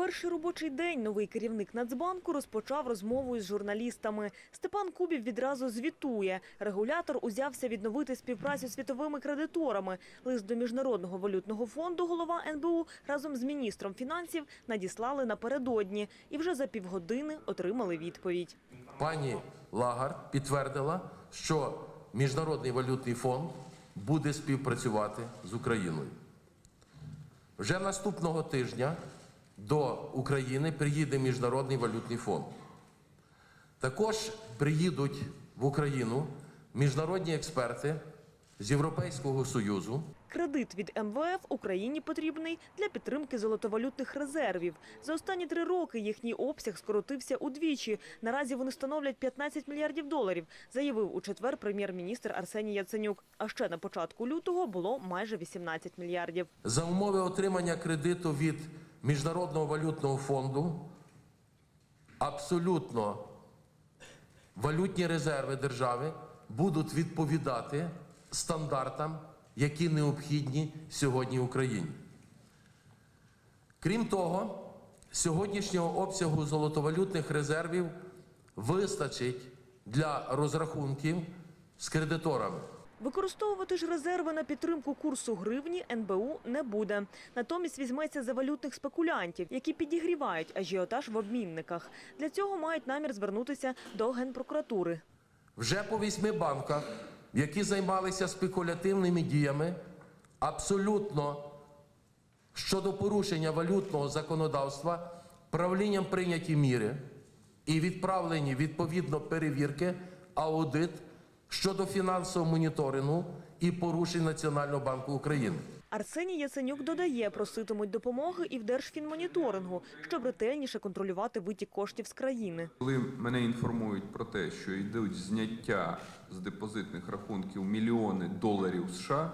перший робочий день новий керівник Нацбанку розпочав розмову із журналістами. Степан Кубів відразу звітує. Регулятор узявся відновити співпрацю з світовими кредиторами. Лист до Міжнародного валютного фонду голова НБУ разом з міністром фінансів надіслали напередодні і вже за півгодини отримали відповідь. Пані Лагард підтвердила, що Міжнародний валютний фонд буде співпрацювати з Україною. Вже наступного тижня до України приїде Міжнародний валютний фонд. Також приїдуть в Україну міжнародні експерти з Європейського Союзу, Кредит від МВФ Україні потрібний для підтримки золотовалютних резервів. За останні три роки їхній обсяг скоротився удвічі. Наразі вони становлять 15 мільярдів доларів, заявив у четвер прем'єр-міністр Арсеній Яценюк. А ще на початку лютого було майже 18 мільярдів. За умови отримання кредиту від Міжнародного валютного фонду абсолютно валютні резерви держави будуть відповідати стандартам, які необхідні сьогодні Україні. Крім того, сьогоднішнього обсягу золотовалютних резервів вистачить для розрахунків з кредиторами. Використовувати ж резерви на підтримку курсу гривні НБУ не буде. Натомість візьметься за валютних спекулянтів, які підігрівають ажіотаж в обмінниках. Для цього мають намір звернутися до генпрокуратури. Вже по вісьми банках, які займалися спекулятивними діями, абсолютно щодо порушення валютного законодавства, правлінням прийняті міри і відправлені відповідно перевірки, аудит щодо фінансового моніторингу і порушень Національного банку України. Арсеній Яценюк додає, проситимуть допомоги і в Держфінмоніторингу, щоб ретельніше контролювати витік коштів з країни. Коли мене інформують про те, що йдуть зняття з депозитних рахунків мільйони доларів США,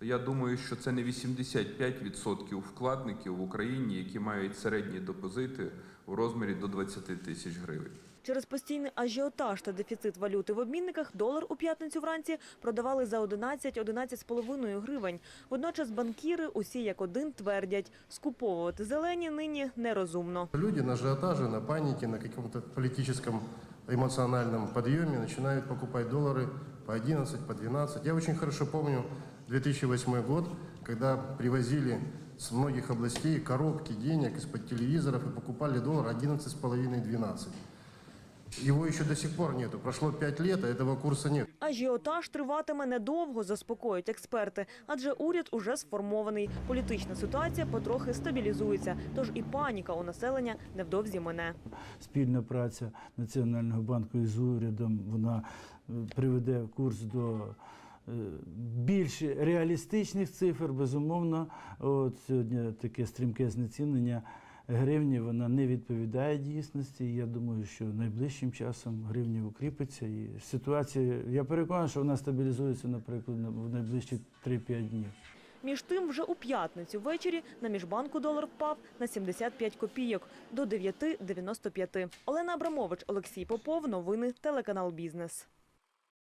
то я думаю, що це не 85% вкладників в Україні, які мають середні депозити у розмірі до 20 тисяч гривень. Через постійний ажіотаж та дефіцит валюти в обмінниках долар у п'ятницю вранці продавали за 11-11,5 гривень. Водночас банкіри усі як один твердять, скуповувати зелені нині нерозумно. Люди на ажиотаже, на панике, на каком-то политическом эмоциональном подъеме начинают покупать доллары по 11, по 12. Я очень хорошо помню 2008 год, когда привозили с многих областей коробки денег из-под телевизоров и покупали доллар 11,5-12. Его еще до сих пор нету. Прошло 5 лет, а этого курса нет. Ажіотаж триватиме недовго, заспокоюють експерти, адже уряд уже сформований. Політична ситуація потрохи стабілізується, тож і паніка у населення невдовзі мине. спільна праця Національного банку із урядом вона е, приведе курс до більш реалістичних цифр. Безумовно, от сьогодні таке стрімке знецінення гривні вона не відповідає дійсності. Я думаю, що найближчим часом гривня укріпиться. І ситуація, я переконаний, що вона стабілізується, наприклад, в найближчі 3-5 днів. Між тим, вже у п'ятницю ввечері на міжбанку долар впав на 75 копійок до 9,95. Олена Абрамович, Олексій Попов. Новини телеканал Бізнес.